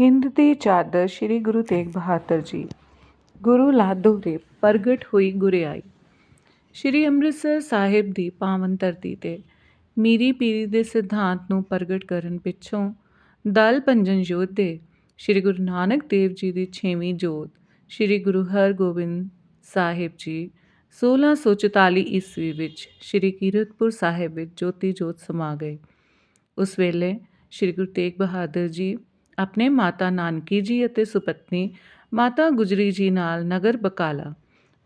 ਹਿੰਦ ਦੀ ਚਾਦਰ ਸ੍ਰੀ ਗੁਰੂ ਤੇਗ ਬਹਾਦਰ ਜੀ। ਗੁਰੂ ਲਾਧੋ ਦੇ ਪ੍ਰਗਟ ਹੋਈ ਗੁਰਿਆਈ। ਸ੍ਰੀ ਅੰਮ੍ਰਿਤਸਰ ਸਾਹਿਬ ਦੀ ਪਾਵਨ ਧਰਤੀ ਤੇ ਮੀਰੀ ਪੀਰੀ ਦੇ ਸਿਧਾਂਤ ਨੂੰ ਪ੍ਰਗਟ ਕਰਨ ਪਿੱਛੋਂ ਦਲ ਪੰਜਨ ਯੋਧੇ ਸ੍ਰੀ ਗੁਰੂ ਨਾਨਕ ਦੇਵ ਜੀ ਦੀ 6ਵੀਂ ਜੋਤ ਸ੍ਰੀ ਗੁਰੂ ਹਰਗੋਬਿੰਦ ਸਾਹਿਬ ਜੀ 1644 ਈਸਵੀ ਵਿੱਚ ਸ੍ਰੀ ਕੀਰਤਪੁਰ ਸਾਹਿਬ ਵਿੱਚ ਜੋਤੀ ਜੋਤ ਸਮਾ ਗਏ। ਉਸ ਵੇਲੇ ਸ੍ਰੀ ਗੁਰੂ ਤੇਗ ਬਹਾਦਰ ਜੀ ਆਪਣੇ ਮਾਤਾ ਨਾਨਕੀ ਜੀ ਅਤੇ ਸੁਪਤਨੀ ਮਾਤਾ ਗੁਜਰੀ ਜੀ ਨਾਲ ਨਗਰ ਬਕਾਲਾ,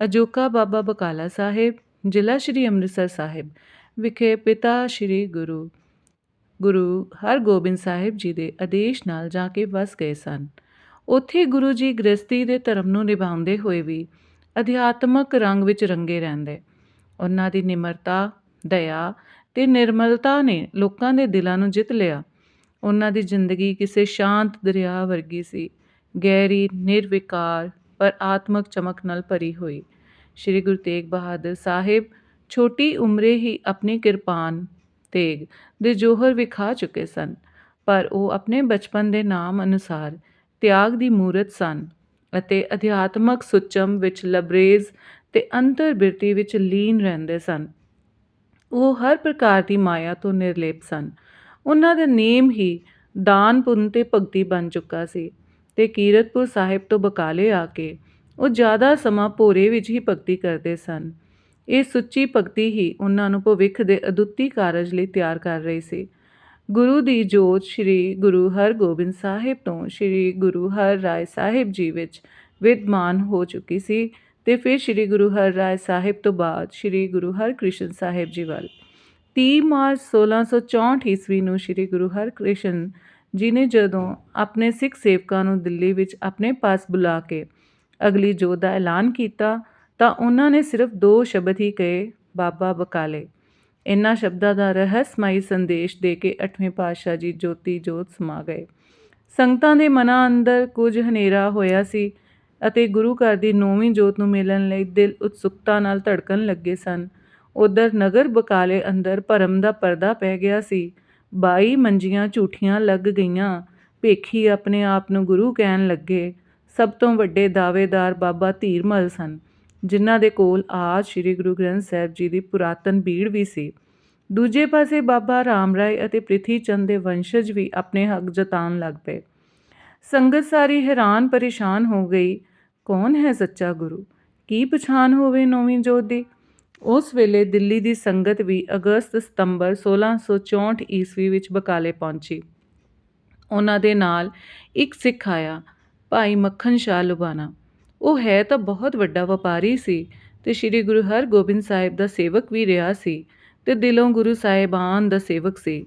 ਅਜੋਕਾ ਬਾਬਾ ਬਕਾਲਾ ਸਾਹਿਬ, ਜ਼ਿਲ੍ਹਾ ਸ੍ਰੀ ਅੰਮ੍ਰਿਤਸਰ ਸਾਹਿਬ ਵਿਖੇ ਪਿਤਾ ਸ੍ਰੀ ਗੁਰੂ ਗੁਰੂ ਹਰਗੋਬਿੰਦ ਸਾਹਿਬ ਜੀ ਦੇ ਆਦੇਸ਼ ਨਾਲ ਜਾ ਕੇ ਵਸ ਗਏ ਸਨ। ਉੱਥੇ ਗੁਰੂ ਜੀ ਗ੍ਰਸਤੀ ਦੇ ਧਰਮ ਨੂੰ ਨਿਭਾਉਂਦੇ ਹੋਏ ਵੀ ਅਧਿਆਤਮਕ ਰੰਗ ਵਿੱਚ ਰੰਗੇ ਰਹਿੰਦੇ। ਉਹਨਾਂ ਦੀ ਨਿਮਰਤਾ, ਦਇਆ ਤੇ ਨਿਰਮਲਤਾ ਨੇ ਲੋਕਾਂ ਦੇ ਦਿਲਾਂ ਨੂੰ ਜਿੱਤ ਲਿਆ। ਉਹਨਾਂ ਦੀ ਜ਼ਿੰਦਗੀ ਕਿਸੇ ਸ਼ਾਂਤ ਦਰਿਆ ਵਰਗੀ ਸੀ। ਗਹਿਰੀ, ਨਿਰਵਿਕਾਰ, ਪਰ ਆਤਮਕ ਚਮਕ ਨਾਲ ਭਰੀ ਹੋਈ। ਸ੍ਰੀ ਗੁਰੂ ਤੇਗ ਬਹਾਦਰ ਸਾਹਿਬ ਛੋਟੀ ਉਮਰੇ ਹੀ ਆਪਣੀ ਕਿਰਪਾਨ ਤੇਗ ਦੇ ਜੋਹਰ ਵਿਖਾ ਚੁੱਕੇ ਸਨ, ਪਰ ਉਹ ਆਪਣੇ ਬਚਪਨ ਦੇ ਨਾਮ ਅਨੁਸਾਰ ਤਿਆਗ ਦੀ ਮੂਰਤ ਸਨ ਅਤੇ ਅਧਿਆਤਮਕ ਸੁਚਮ ਵਿੱਚ ਲਬਰੇਜ਼ ਤੇ ਅੰਤਰ ਬਿਰਤੀ ਵਿੱਚ ਲੀਨ ਰਹਿੰਦੇ ਸਨ। ਉਹ ਹਰ ਪ੍ਰਕਾਰ ਦੀ ਮਾਇਆ ਤੋਂ ਨਿਰਲੇਪ ਸਨ। ਉਹਨਾਂ ਦਾ ਨੇਮ ਹੀ ਦਾਨ ਪੁੰਨ ਤੇ ਭਗਤੀ ਬਣ ਚੁੱਕਾ ਸੀ ਤੇ ਕੀਰਤਪੁਰ ਸਾਹਿਬ ਤੋਂ ਬਕਾਲੇ ਆ ਕੇ ਉਹ ਜ਼ਿਆਦਾ ਸਮਾਂ ਭੋਰੇ ਵਿੱਚ ਹੀ ਭਗਤੀ ਕਰਦੇ ਸਨ। ਇਹ ਸੁੱਚੀ ਭਗਤੀ ਹੀ ਉਹਨਾਂ ਨੂੰ ਭਵਿੱਖ ਦੇ ਅਦੁੱਤੀ ਕਾਰਜ ਲਈ ਤਿਆਰ ਕਰ ਰਹੀ ਸੀ। ਗੁਰੂ ਦੀ ਜੋਤ ਸ੍ਰੀ ਗੁਰੂ ਹਰਗੋਬਿੰਦ ਸਾਹਿਬ ਤੋਂ ਸ੍ਰੀ ਗੁਰੂ ਹਰ ਰਾਏ ਸਾਹਿਬ ਜੀ ਵਿੱਚ ਵਿਦਮਾਨ ਹੋ ਚੁੱਕੀ ਸੀ ਤੇ ਫਿਰ ਸ੍ਰੀ ਗੁਰੂ ਹਰ ਰਾਏ ਸਾਹਿਬ ਤੋਂ ਬਾਅਦ ਸ੍ਰੀ ਗੁਰੂ ਹਰਕ੍ਰਿਸ਼ਨ ਸਾਹਿਬ ਜੀ ਵੱਲ 30 ਮਾਰਚ 1664 ਈਸਵੀ ਨੂੰ ਸ੍ਰੀ ਗੁਰੂ ਹਰਕ੍ਰਿਸ਼ਨ ਜੀ ਨੇ ਜਦੋਂ ਆਪਣੇ ਸਿੱਖ ਸੇਵਕਾਂ ਨੂੰ ਦਿੱਲੀ ਵਿੱਚ ਆਪਣੇ ਪਾਸ ਬੁਲਾ ਕੇ ਅਗਲੀ ਜੋਤ ਦਾ ਐਲਾਨ ਕੀਤਾ ਤਾਂ ਉਹਨਾਂ ਨੇ ਸਿਰਫ ਦੋ ਸ਼ਬਦ ਹੀ ਕਹੇ, ਬਾਬਾ ਬਕਾਲੇ। ਇਨ੍ਹਾਂ ਸ਼ਬਦਾਂ ਦਾ ਰਹੱਸਮਈ ਸੰਦੇਸ਼ ਦੇ ਕੇ 8ਵੇਂ ਪਾਤਸ਼ਾਹ ਜੀ ਜੋਤੀ ਜੋਤ ਸਮਾ ਗਏ। ਸੰਗਤਾਂ ਦੇ ਮਨਾਂ ਅੰਦਰ ਕੁਝ ਹਨੇਰਾ ਹੋਇਆ ਸੀ ਅਤੇ ਗੁਰੂ ਘਰ ਦੀ ਨੌਵੀਂ ਜੋਤ ਨੂੰ ਮਿਲਣ ਲਈ ਦਿਲ ਉਤਸੁਕਤਾ ਨਾਲ ਧੜਕਣ ਲੱਗੇ ਸਨ। ਉਧਰ ਨਗਰ ਬਕਾਲੇ ਅੰਦਰ ਭਰਮ ਦਾ ਪਰਦਾ ਪੈ ਗਿਆ ਸੀ। ਬਾਈ ਮੰਜੀਆਂ ਝੂਠੀਆਂ ਲੱਗ ਗਈਆਂ। ਭੇਖੀ ਆਪਣੇ ਆਪ ਨੂੰ ਗੁਰੂ ਕਹਿਣ ਲੱਗੇ। ਸਭ ਤੋਂ ਵੱਡੇ ਦਾਅਵੇਦਾਰ ਬਾਬਾ ਧੀਰਮਲ ਸਨ, ਜਿਨ੍ਹਾਂ ਦੇ ਕੋਲ ਆਜ ਸ੍ਰੀ ਗੁਰੂ ਗ੍ਰੰਥ ਸਾਹਿਬ ਜੀ ਦੀ ਪੁਰਾਤਨ ਬੀੜ ਵੀ ਸੀ। ਦੂਜੇ ਪਾਸੇ ਬਾਬਾ ਰਾਮ ਰਾਏ ਅਤੇ ਪ੍ਰਿਥੀ ਚੰਦ ਦੇ ਵੰਸ਼ਜ ਵੀ ਆਪਣੇ ਹੱਕ ਜਤਾਉਣ ਲੱਗ ਪਏ। ਸੰਗਤ ਸਾਰੀ ਹੈਰਾਨ ਪਰੇਸ਼ਾਨ ਹੋ ਗਈ, ਕੌਣ ਹੈ ਸੱਚਾ ਗੁਰੂ? ਕੀ ਪਛਾਣ ਹੋਵੇ ਨੌਵੀਂ ਜੋਤ ਦੀ? ਉਸ ਵੇਲੇ ਦਿੱਲੀ ਦੀ ਸੰਗਤ ਵੀ ਅਗਸਤ ਸਤੰਬਰ 1664 ਈਸਵੀ ਵਿੱਚ ਬਕਾਲੇ ਪਹੁੰਚੀ। ਉਹਨਾਂ ਦੇ ਨਾਲ ਇੱਕ ਸਿੱਖ ਆਇਆ, ਭਾਈ ਮੱਖਣ ਸ਼ਾਹ ਲੁਬਾਨਾ। ਉਹ ਹੈ ਤਾਂ ਬਹੁਤ ਵੱਡਾ ਵਪਾਰੀ ਸੀ ਤੇ ਸ੍ਰੀ ਗੁਰੂ ਹਰਗੋਬਿੰਦ ਸਾਹਿਬ ਦਾ ਸੇਵਕ ਵੀ ਰਿਹਾ ਸੀ ਤੇ ਦਿਲੋਂ ਗੁਰੂ ਸਾਹਿਬਾਨ ਦਾ ਸੇਵਕ ਸੀ।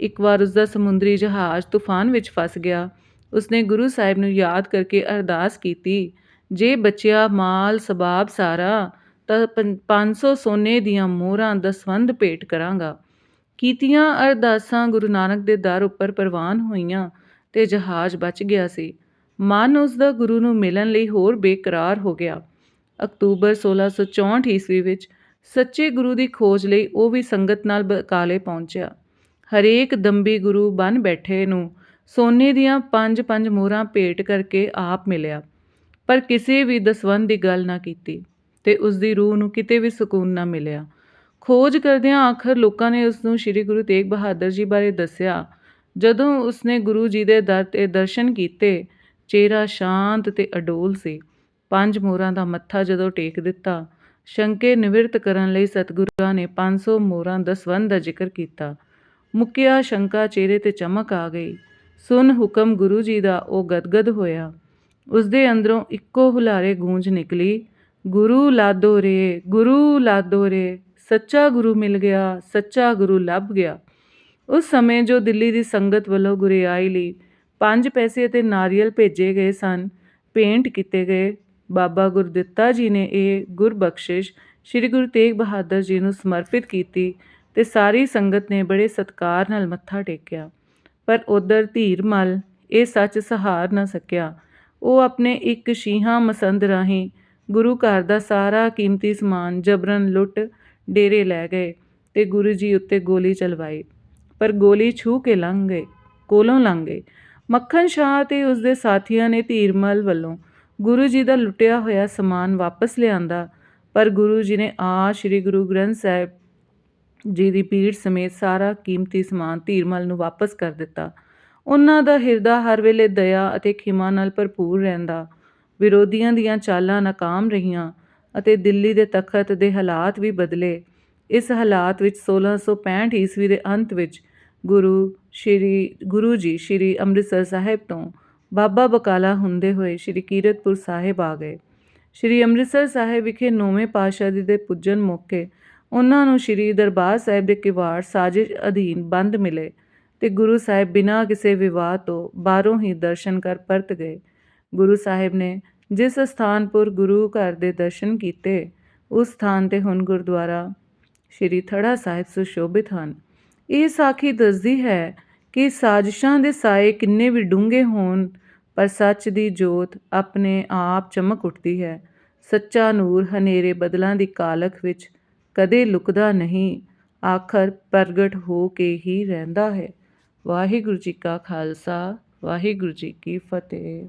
ਇੱਕ ਵਾਰ ਉਸ ਦਾ ਸਮੁੰਦਰੀ ਜਹਾਜ਼ ਤੂਫਾਨ ਵਿੱਚ ਫਸ ਗਿਆ। ਉਸਨੇ ਗੁਰੂ ਸਾਹਿਬ ਨੂੰ ਯਾਦ ਕਰਕੇ ਅਰਦਾਸ ਕੀਤੀ, ਜੇ ਬਚਿਆ ਮਾਲ ਸਬਾਬ ਸਾਰਾ ਤਾਂ 500 ਸੋਨੇ ਦੀਆਂ ਮੋਹਰਾਂ ਦਸਵੰਧ ਭੇਟ ਕਰਾਂਗਾ। ਕੀਤੀਆਂ ਅਰਦਾਸਾਂ ਗੁਰੂ ਨਾਨਕ ਦੇ ਦਰ ਉੱਪਰ ਪ੍ਰਵਾਨ ਹੋਈਆਂ ਤੇ ਜਹਾਜ਼ ਬਚ ਗਿਆ ਸੀ। ਮਨ ਉਸ ਦਾ ਗੁਰੂ ਨੂੰ ਮਿਲਣ ਲਈ ਹੋਰ ਬੇਕਰਾਰ ਹੋ ਗਿਆ। ਅਕਤੂਬਰ 1664 ਈਸਵੀ ਵਿੱਚ ਸੱਚੇ ਗੁਰੂ ਦੀ ਖੋਜ ਲਈ ਉਹ ਵੀ ਸੰਗਤ ਨਾਲ ਬਕਾਲੇ ਪਹੁੰਚਿਆ। ਹਰੇਕ ਦੰਬੀ ਗੁਰੂ ਬਨ ਬੈਠੇ ਨੂੰ ਸੋਨੇ ਦੀਆਂ ਪੰਜ ਪੰਜ ਮੋਹਰਾਂ ਭੇਟ ਕਰਕੇ ਆਪ ਮਿਲਿਆ। ਪਰ ਕਿਸੇ ਵੀ ਦਸਵੰਦ ਦੀ ਗੱਲ ਨਾ ਕੀਤੀ। ਤੇ ਉਸ ਦੀ ਰੂਹ ਨੂੰ ਕਿਤੇ ਵੀ ਸਕੂਨ ਨਾ ਮਿਲਿਆ। ਖੋਜ ਕਰਦਿਆਂ ਆਖਰ ਲੋਕਾਂ ਨੇ ਉਸ ਨੂੰ ਸ੍ਰੀ ਗੁਰੂ ਤੇਗ ਬਹਾਦਰ ਜੀ ਬਾਰੇ ਦੱਸਿਆ। ਜਦੋਂ ਉਸਨੇ ਗੁਰੂ ਜੀ ਦੇ ਦਰ ਤੇ ਦਰਸ਼ਨ ਕੀਤੇ, ਚਿਹਰਾ ਸ਼ਾਂਤ ਤੇ ਅਡੋਲ ਸੀ। ਪੰਜ ਮੋਹਰਾਂ ਦਾ ਮੱਥਾ ਜਦੋਂ ਟੇਕ ਦਿੱਤਾ, ਸ਼ੰਕੇ ਨਿਵਰਤ ਕਰਨ ਲਈ ਸਤਿਗੁਰਾਂ ਨੇ 500 ਮੋਹਰਾਂ ਦਸਵੰਦ ਦਾ ਜ਼ਿਕਰ ਕੀਤਾ। ਮੁੱਕਿਆ ਸ਼ੰਕਾ ਚਿਹਰੇ ਤੇ ਚਮਕ ਆ ਗਈ। ਸੁਨ ਹੁਕਮ ਗੁਰੂ ਜੀ ਦਾ ਉਹ ਗਦਗਦ ਹੋਇਆ। ਉਸ ਦੇ ਅੰਦਰੋਂ ਇੱਕੋ ਹੁਲਾਰੇ ਗੂੰਜ ਨਿਕਲੀ। ਗੁਰੂ ਲਾਦੋ ਰੇ, ਗੁਰੂ ਲਾਦੋ ਰੇ, ਸੱਚਾ ਗੁਰੂ ਮਿਲ ਗਿਆ, ਸੱਚਾ ਗੁਰੂ ਲੱਭ ਗਿਆ। ਉਸ ਸਮੇਂ ਜੋ ਦਿੱਲੀ ਦੀ ਸੰਗਤ ਵੱਲੋਂ ਗੁਰਿਆਈ ਲਈ ਪੰਜ ਪੈਸੇ ਅਤੇ ਨਾਰੀਅਲ ਭੇਜੇ ਗਏ ਸਨ ਪੇਂਟ ਕੀਤੇ ਗਏ। ਬਾਬਾ ਗੁਰਦਿੱਤਾ ਜੀ ਨੇ ਇਹ ਗੁਰਬਖਸ਼ਿਸ਼ ਸ੍ਰੀ ਗੁਰੂ ਤੇਗ ਬਹਾਦਰ ਜੀ ਨੂੰ ਸਮਰਪਿਤ ਕੀਤੀ ਤੇ ਸਾਰੀ ਸੰਗਤ ਨੇ ਬੜੇ ਸਤਕਾਰ ਨਾਲ ਮੱਥਾ ਟੇਕਿਆ। ਪਰ ਉਧਰ ਧੀਰਮਲ ਇਹ ਸੱਚ ਸਹਾਰ ਨਾ ਸਕਿਆ। ਉਹ ਆਪਣੇ ਇੱਕ ਸ਼ੀਹਾਂ ਮਸੰਦ ਰਾਹੀਂ ਗੁਰੂ ਘਰ ਦਾ ਸਾਰਾ ਕੀਮਤੀ ਸਮਾਨ ਜਬਰਨ ਲੁੱਟ ਡੇਰੇ ਲੈ ਗਏ ਤੇ ਗੁਰੂ ਜੀ ਉੱਤੇ ਗੋਲੀ ਚਲਵਾਈ। ਪਰ ਗੋਲੀ ਛੂ ਕੇ ਲੰਘ ਗਏ ਕੋਲੋਂ ਲੰਘ ਗਏ ਮੱਖਣ ਸ਼ਾਹ ਤੇ ਉਸ ਦੇ ਸਾਥੀਆਂ ਨੇ ਧੀਰਮਲ ਵੱਲੋਂ ਗੁਰੂ ਜੀ ਦਾ ਲੁੱਟਿਆ ਹੋਇਆ ਸਮਾਨ ਵਾਪਸ ਲਿਆਂਦਾ। ਪਰ ਗੁਰੂ ਜੀ ਨੇ ਆ ਸ੍ਰੀ ਗੁਰੂ ਗ੍ਰੰਥ ਸਾਹਿਬ ਜੀ ਦੀ ਪੀੜ ਸਮੇਤ ਸਾਰਾ ਕੀਮਤੀ ਸਮਾਨ ਧੀਰਮਲ ਨੂੰ ਵਾਪਸ ਕਰ ਦਿੱਤਾ। ਉਹਨਾਂ ਦਾ ਹਿਰਦਾ ਹਰ ਵੇਲੇ ਦਇਆ ਅਤੇ ਖਿਮਾ ਨਾਲ ਭਰਪੂਰ ਰਹਿੰਦਾ। ਵਿਰੋਧੀਆਂ ਦੀਆਂ ਚਾਲਾਂ ਨਾਕਾਮ ਰਹੀਆਂ ਅਤੇ ਦਿੱਲੀ ਦੇ ਤਖਤ ਦੇ ਹਾਲਾਤ ਵੀ ਬਦਲੇ। ਇਸ ਹਾਲਾਤ ਵਿੱਚ 1665 ਈਸਵੀ ਦੇ ਅੰਤ ਵਿੱਚ ਗੁਰੂ ਸ਼੍ਰੀ, ਗੁਰੂ ਜੀ ਸ਼੍ਰੀ ਅੰਮ੍ਰਿਤਸਰ ਸਾਹਿਬ ਤੋਂ ਬਾਬਾ ਬਕਾਲਾ ਹੁੰਦੇ ਹੋਏ ਸ਼੍ਰੀ ਕੀਰਤਪੁਰ ਸਾਹਿਬ ਆ ਗਏ। ਸ਼੍ਰੀ ਅੰਮ੍ਰਿਤਸਰ ਸਾਹਿਬ ਵਿਖੇ ਨੌਵੇਂ ਪਾਤਸ਼ਾਹ ਜੀ ਦੇ ਪੁੱਜਣ ਮੌਕੇ ਉਹਨਾਂ ਨੂੰ ਸ਼੍ਰੀ ਦਰਬਾਰ ਸਾਹਿਬ ਦੇ ਕਿਵਾੜ ਸਾਜ਼ਿਸ਼ ਅਧੀਨ ਬੰਦ ਮਿਲੇ ਤੇ ਗੁਰੂ ਸਾਹਿਬ ਬਿਨਾਂ ਕਿਸੇ ਵਿਵਾਦ ਤੋਂ ਬਾਹਰੋਂ ਹੀ ਦਰਸ਼ਨ ਕਰ ਪਰਤ ਗਏ। ਗੁਰੂ ਸਾਹਿਬ ਨੇ ਜਿਸ ਸਥਾਨਪੁਰ ਗੁਰੂ ਘਰ ਦੇ ਦਰਸ਼ਨ ਕੀਤੇ, ਉਸ ਸਥਾਨ ਤੇ ਹੁਣ ਗੁਰਦੁਆਰਾ ਸ਼੍ਰੀ ਥੜਾ ਸਾਹਿਬ ਸੁਸ਼ੋਭਿਤ ਹਨ। ਇਹ ਸਾਖੀ ਦੱਸਦੀ ਹੈ ਕਿ ਸਾਜ਼ਿਸ਼ਾਂ ਦੇ ਸਾਏ ਕਿੰਨੇ ਵੀ ਡੂੰਘੇ ਹੋਣ, ਪਰ ਸੱਚ ਦੀ ਜੋਤ ਆਪਣੇ ਆਪ ਚਮਕ ਉੱਠਦੀ ਹੈ। ਸੱਚਾ ਨੂਰ ਹਨੇਰੇ ਬਦਲਾਂ ਦੀ ਕਾਲਖ ਵਿੱਚ ਕਦੇ ਲੁਕਦਾ ਨਹੀਂ, ਆਖਰ ਪ੍ਰਗਟ ਹੋ ਕੇ ਹੀ ਰਹਿੰਦਾ ਹੈ। ਵਾਹਿਗੁਰੂ ਜੀ ਕਾ ਖਾਲਸਾ, ਵਾਹਿਗੁਰੂ ਜੀ ਕੀ ਫਤਿਹ।